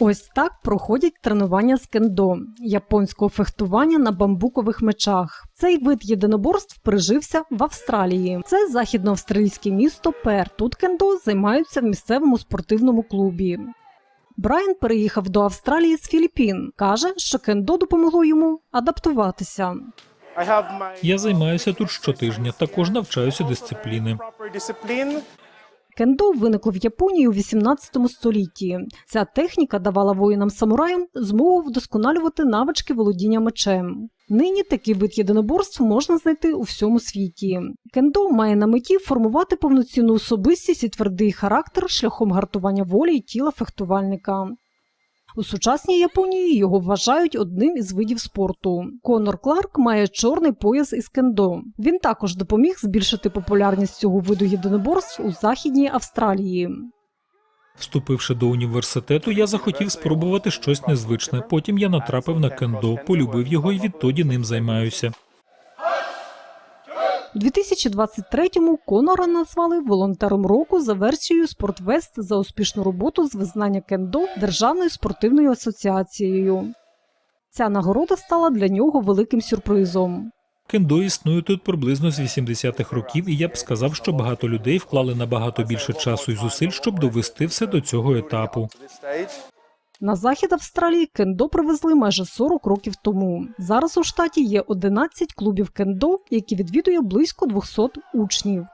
Ось так проходять тренування з кендо японського фехтування на бамбукових мечах. Цей вид єдиноборств прижився в Австралії. Це західноавстралійське місто Пер. Тут кендо займаються в місцевому спортивному клубі. Брайан переїхав до Австралії з Філіппін. каже, що кендо допомогло йому адаптуватися. Я займаюся тут щотижня, також навчаюся дисципліни. Кендо виникло в Японії у 18 столітті. Ця техніка давала воїнам-самураям змогу вдосконалювати навички володіння мечем. Нині такий вид єдиноборств можна знайти у всьому світі. Кендо має на меті формувати повноцінну особистість і твердий характер шляхом гартування волі і тіла фехтувальника. У сучасній Японії його вважають одним із видів спорту. Конор Кларк має чорний пояс із кендо. Він також допоміг збільшити популярність цього виду єдиноборств у західній Австралії. Вступивши до університету, я захотів спробувати щось незвичне. Потім я натрапив на кендо, полюбив його і відтоді ним займаюся. У 2023-му Конора назвали волонтером року за версією Спортвест за успішну роботу з визнання кендо Державною спортивною асоціацією. Ця нагорода стала для нього великим сюрпризом. Кендо існує тут приблизно з 80-х років, і я б сказав, що багато людей вклали набагато більше часу і зусиль, щоб довести все до цього етапу. На захід Австралії кендо привезли майже 40 років тому. Зараз у штаті є 11 клубів кендо, які відвідує близько 200 учнів.